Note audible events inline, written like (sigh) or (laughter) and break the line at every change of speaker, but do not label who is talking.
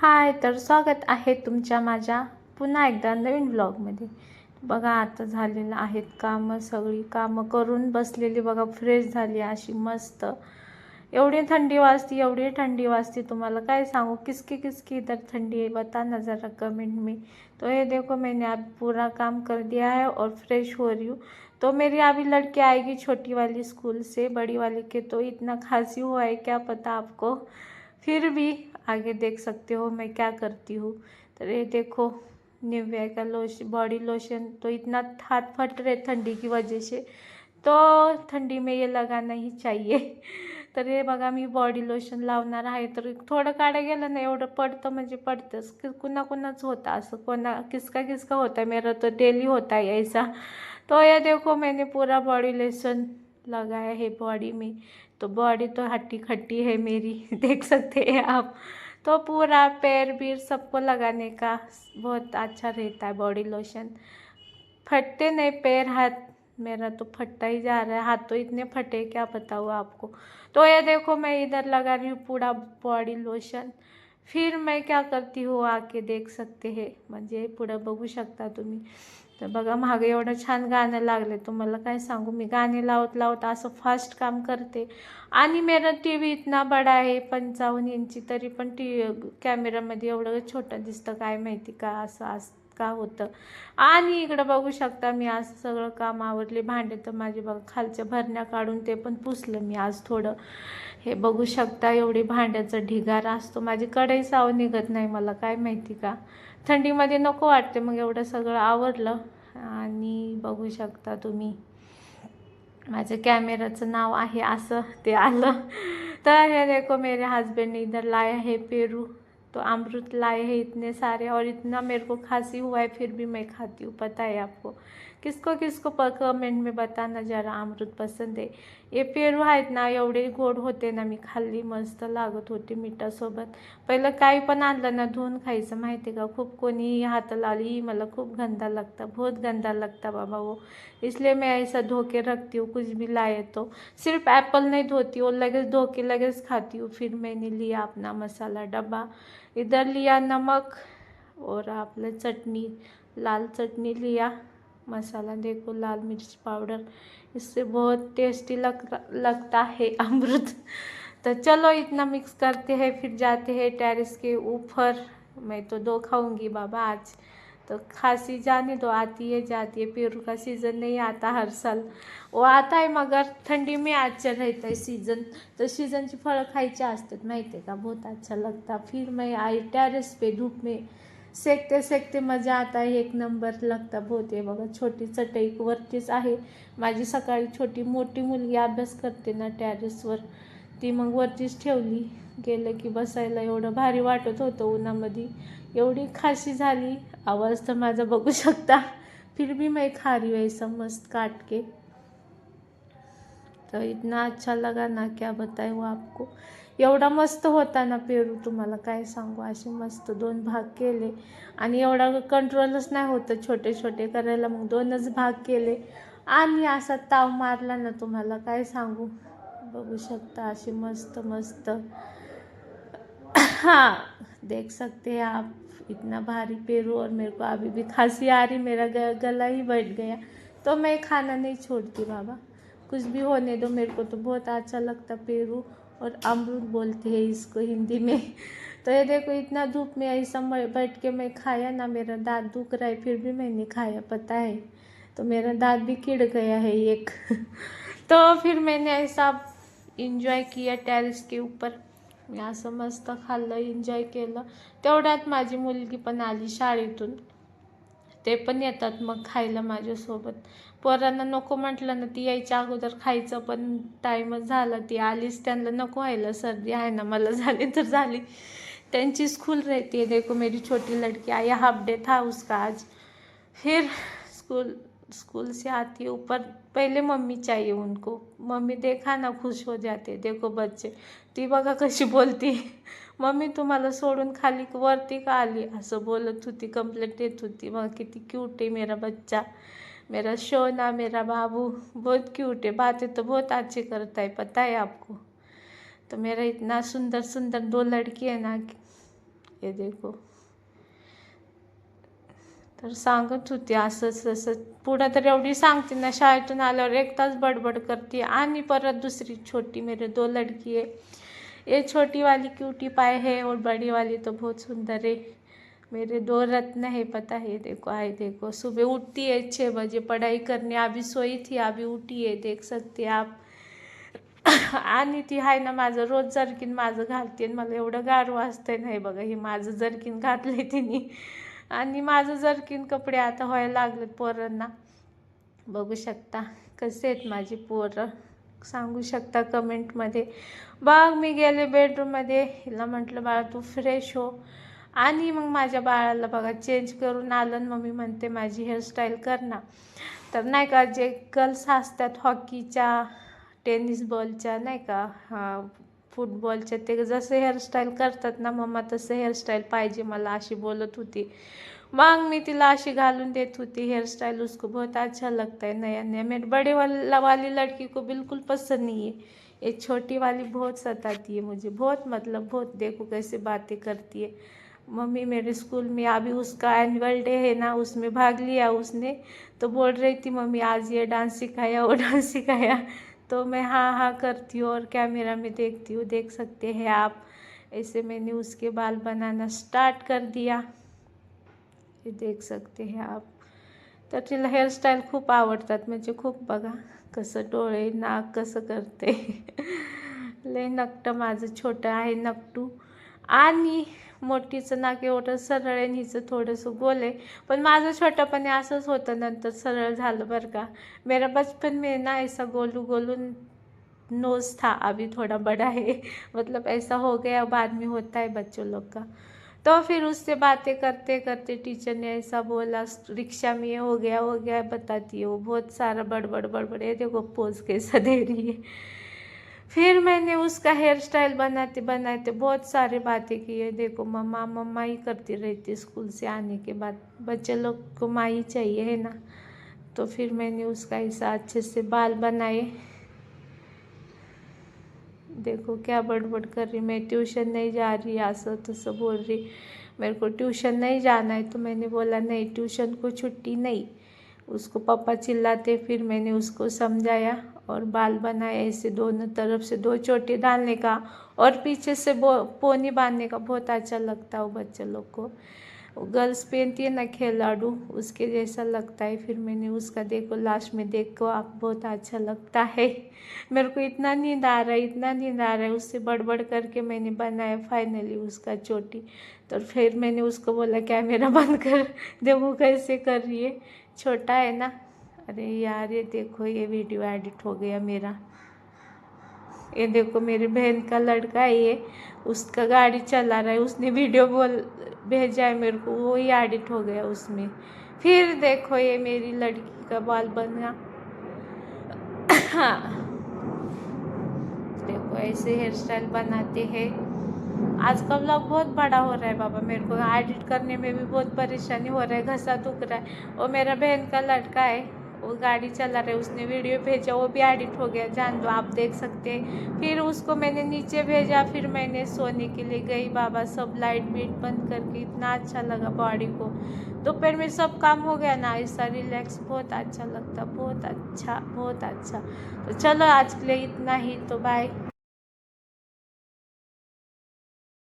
हाय तर स्वागत आहे तुमच्या माझ्या पुन्हा एकदा नवीन ब्लॉगमध्ये बघा आता झालेलं आहेत कामं सगळी कामं करून बसलेली बघा फ्रेश झाली अशी मस्त. एवढी थंडी वाजती एवढी थंडी वाजती तुम्हाला काय सांगू? किसकी किसकी इधर थंडी है बता ना ज़रा कमेंट में. तो ये देखो मैंने अब पूरा काम कर दिया है और फ्रेश हो रही हूँ. तो मेरी अभी लड़की आएगी छोटी वाली स्कूल से बड़ी वाली के तो इतना खांसी हुआ है क्या पता आपको? फिर भी आगे देख सकते हो मैं क्या करती हूँ। तो ये देखो निव्या का लोशन बॉडी लोशन तो इतना हाथ फट रहे ठंडी की वजह से तो ठंडी में ये लगाना ही चाहिए। (laughs) तर हे बघा मी बॉडी लोशन लावणार आहे, तर थोडं काढा गेलं ना, एवढं पडतं म्हणजे पडतंच कि कुणा कुणाच होता असं, कोणा, किसका किसका होता है मेरा तो डेली होता है ऐसा तो ये देखो मैंने पूरा बॉडी लोशन लगाया है बॉडी में. तो बॉडी तो हट्टी खट्टी है मेरी, (laughs) देख सकते हैं आप. तो पूरा पैर बीर सबको लगाने का बहुत अच्छा रहता है बॉडी लोशन फटते नहीं पैर, हाथ मेरा तो फटता ही जा रहा है। हाथ तो इतने फटे, क्या बताऊँ आपको। तो ये देखो, मैं इधर लगा रही हूँ पूरा बॉडी लोशन फिर मैं क्या करती हूँ, आके देख सकते हैं। म्हणजे पुढं बघू शकता तुम्ही। तर बघा मागे एवढं छान गाणं लागले तुम्हाला काय सांगू? मी गाणे लावत लावत असं फास्ट काम करते. आणि मेरा टी व्ही इतना बडा आहे पंचावन्न इंची तरी पण टी कॅमेरामध्ये एवढं छोटं दिसतं काय माहिती का? असं अस का होतं? आणि इकडं बघू शकता मी आज सगळं काम आवडले भांडे तर माझे बघा खालच्या भरण्या काढून ते पण पुसलं मी आज थोडं. हे बघू शकता एवढी भांड्याचं ढिगारा असतो. माझी कढई साव निघत नाही मला काय माहिती का? थंडीमध्ये नको वाटते मग एवढं सगळं आवरलं. आणि बघू शकता तुम्ही माझं कॅमेराचं नाव आहे असं ते आलं. तर हे देखो मेरे हस्बैंड ने इधर लाया है पेरू. तो अमृत लाए हैं इतने सारे और इतना मेरे को खांसी हुआ है फिर भी मैं खाती हूँ पता है आपको. किसको किसको कमेंट में बताना जरा अमृत पसंद हे पेरू आहेत ना, एवढे गोड होते ना, मी खाल्ली मस्त लागत होते मिठासोबत. पहिलं काही पण आणलं ना, धुवून खायचं माहिती का? खूप कोणी हात लावली, मला खूप गंदा लगता, बहुत गंदा लगता बाबा वो इसलिए मैं ऐसा धो के रखती हूँ, कुछ भी लाए तो. सिर्फ़ एप्पल नहीं धोती वो लगेच धो के लगेच खाती हूँ. फिर मैंने लिया अपना मसाला डब्बा. इधर लिया नमक और आपने चटनी, लाल चटनी लिया. मसाला, देखो लाल मिर्च पाउडर, इससे बहुत टेस्टी लग, लगता है अमृत। तो चलो इतना मिक्स करते हैं, फिर जाते हैं टेरेस के ऊपर। मैं तो दो खाऊँगी बाबा आज। तो खांसी जाने दो, आती है, जाती है। पेरू का सीज़न नहीं आता हर साल। वो आता है, मगर ठंडी में अच्छा रहता है सीज़न तो सीज़न फळं खायचे असतात माहिती आहे का बहुत अच्छा लगता। फिर मैं आई टेरेस पे धूप में। सेकते सेकते मजा आता एक नंबर लगता बहुत बघा छोटी चटई वरतीच आहे. माझी सकाळी छोटी मोठी मुलगी अभ्यास करते ना टॅरेसवर ती मग वरतीच ठेवली. गेलं की बसायला एवढं भारी वाटत होतं उन्हामध्ये. एवढी खाशी झाली. आवाज तर माझा बघू शकता. फिर भी मैं खा रही हूँ ऐसा मस्त काट के. तो इतना अच्छा लगा ना क्या बताए वो आपको. एवढा मस्त होता ना पेरू तुम्हाला काय सांगू? असे मस्त दोन भाग केले. आणि एवढा कंट्रोलच नाही होतं छोटे छोटे करायला मग दोनच भाग केले. आणि असा ताव मारला ना तुम्हाला काय सांगू? बघू शकता असे मस्त मस्त हाँ देख सकते हैं आप इतना भारी पेरू और मेरे को अभी भी खांसी आ रही मेरा ग- गला ही बैठ गया। तो मैं खाना नहीं छोड़ती बाबा। कुछ भी होने दो मेरे को तो बहुत अच्छा लगता पेरू। और अमरूद बोलते हैं इसको हिंदी में। तो ये देखो, इतना धूप में ऐसा बैठ के मैं खाया ना, मेरा दांत दुख रहा है, फिर भी मैंने खाया, पता है। तो मेरा दांत भी किड़ गया है एक। (laughs) तो फिर मैंने ऐसा इंजॉय किया टेरेस के ऊपर। मी असं मस्त खाल्लं एन्जॉय केलं। तेवढ्यात मुलगी पण आली ते पण येतात मग खायला माझ्यासोबत. पोरांना नको म्हटलं ना ती यायच्या अगोदर खायचं पण टाईमच झाला ती आलीच त्यांना नको व्हायला. सर्दी आहे ना मला झाली तर झाली. त्यांची स्कूल रहती है देखो मेरी छोटी लड़की. आई हाफ डे था उसका आज. फिर स्कूल स्कूल से आती है ऊपर पहले मम्मी चाहिए उनको। मम्मी देखा ना, खुश हो जाते। देखो बच्चे ती बघा कशी बोलती, मम्मी तुम्हाला सोडून खाली वरती का आली? असं बोलत होती कंप्लेंट देत होती. मग किती क्यूट है मेरा बच्चा, मेरा शोना, मेरा बाबू. बहुत क्यूट है बातें तो बहुत अच्छी करता है पता है आपको? तो मेरा इतना सुंदर सुंदर दो लड़की है ना, ये देखो. तर सांगत होती असंच तसं पुढं तर एवढी सांगते ना शाळेतून आल्यावर एक तास बडबड करते आणि परत दुसरी छोटी मेरे दो लड़की आहे. ये छोटी वाली क्यूटी पाय है और बड़ी वाली तो बहुत सुंदर है. मेरे दो रत्न है पता है देखो आए देखो. सुबह उठती है छः बजे पढ़ाई करने अभी सोई थी अभी उठी है देख सकते आप. आणि ती आहे ना माझं रोज जर्किन माझं घालते आणि मला एवढं गार वाजतंय नाही बघा हे माझं जर्किन घातलंय तिने. आणि माझं जरकीन कपडे आता व्हायला लागलेत पोरांना बघू शकता कसे आहेत माझी पोरं. सांगू शकता कमेंटमध्ये. बघ मी गेले बेडरूममध्ये हिला म्हटलं बाळा तू फ्रेश हो. आणि मग माझ्या बाळाला बघा चेंज करून आलं आणि मम्मी म्हणते माझी हेअरस्टाईल कर ना. तर नाही का जे गर्ल्स असतात हॉकीच्या टेनिस बॉलच्या नाही का हा फुटबॉलच्या जसं हेअरस्टाईल करतात ना, मम्मा तसं हेअरस्टाईल पाहिजे मला अशी बोलत होती. मग मी तिला अशी घालून देत होती. हेयर स्टाइल उसको बहुत अच्छा लगता है, नया नया. मेरे बड़े वाला वाली लड़की को बिल्कुल पसंद नहीं है. ये छोटी वाली बहुत सताती है मुझे. बहुत मतलब बहुत देखो कैसे बातें करती है. मम्मी मेरे स्कूल में अभी उसका एनुअल डे है ना, उसमें भाग लिया उसने. तो बोल रही थी, मम्मी आज ये डांस सिखाया, वो डांस सिखाया. तो मैं हाँ हाँ करती हूँ और कैमरा में देखती हूँ, देख सकते हैं आप। ऐसे मैंने उसके बाल बनाना स्टार्ट कर दिया। हे देख सकते हैं आप। तर तिला हेअरस्टाईल खूप आवडतात म्हणजे खूप बघा, कसं डोळे, नाक कसं करते. (laughs) नकटं माझं छोटं आहे नकटू. आणि मोठीचं नाक एवढं सरळ आणि हिचं थोडंसं गोल आहे. पण माझं छोटंपणे असंच होतं नंतर सरळ झालं बरं का. मेरा बचपन में ना ऐसा गोलू गोलू नोज़ था, अभी थोड़ा बड़ा है मतलब ऐसा हो गया बाद में होता है बच्चों लोग का. तो फिर उससे बातें करते करते टीचर ने ऐसा बोला, रिक्शा में ये हो गया हो गया, बताती है वो बहुत सारा बड़बड़ बड़बड़, ये देखो, पोज कैसा दे रही है. फिर मैंने उसका हेयर स्टाइल बनाते बनाते बहुत सारी बातें की है। देखो, मम्मा मम्मा ही करती रहती स्कूल से आने के बाद। बच्चे लोग को माँ ही चाहिए, है ना? तो फिर मैंने उसका ऐसा अच्छे से बाल बनाए। देखो, क्या बड़बड़ कर रही मैं ट्यूशन नहीं जा रही ऐसा सब बोल रही, मेरे को ट्यूशन नहीं जाना है। तो मैंने बोला, नहीं, ट्यूशन को छुट्टी नहीं। उसको पापा चिल्लाते, फिर मैंने उसको समझाया और बाल बनाया ऐसे दोनों तरफ़ से, दो चोटी डालने का और पीछे से पोनी बांधने का बहुत अच्छा लगता है वो बच्चे लोग को। गर्ल्स पहनती है ना खिलाड़ू, उसके जैसा लगता है। फिर मैंने उसका देखो, लास्ट में देखो, आप बहुत अच्छा लगता है। (laughs) मेरे को इतना नींद आ रहा है, इतना नींद आ रहा है। उससे बड़बड़ करके मैंने बनाया फाइनली उसका चोटी। तो फिर मैंने उसको बोला, कैमरा बंद कर, (laughs) देखो कैसे कर रही है। छोटा है ना? अरे यार, ये देखो, ये वीडियो एडिट हो गया मेरा। ये देखो, मेरी बहन का लड़का है ये। उसका गाड़ी चला रहा है, उसने वीडियो बोल, भेजा है मेरे को, वो ही एडिट हो गया उसमें। फिर देखो, ये मेरी लड़की का बाल बना हाँ (coughs) देखो, ऐसे हेयर स्टाइल बनाते हैं। आज का ब्लॉग बहुत बड़ा हो रहा है बाबा, मेरे को एडिट करने में भी बहुत परेशानी हो रहा है, घसा दुख रहा है। और मेरा बहन का लड़का है, वो गाड़ी चला रहा है, उसने वीडियो भेजा, वो भी एडिट हो गया, जान दो आप देख सकते हैं। फिर उसको मैंने नीचे भेजा, फिर मैंने सोने के लिए गई बाबा, सब लाइट बीट बंद करके इतना अच्छा लगा बॉडी को। दोपहर तो में सब काम हो गया ना, ऐसा रिलैक्स बहुत अच्छा लगता, बहुत अच्छा बहुत अच्छा। तो चलो, आज के लिए इतना ही तो बाय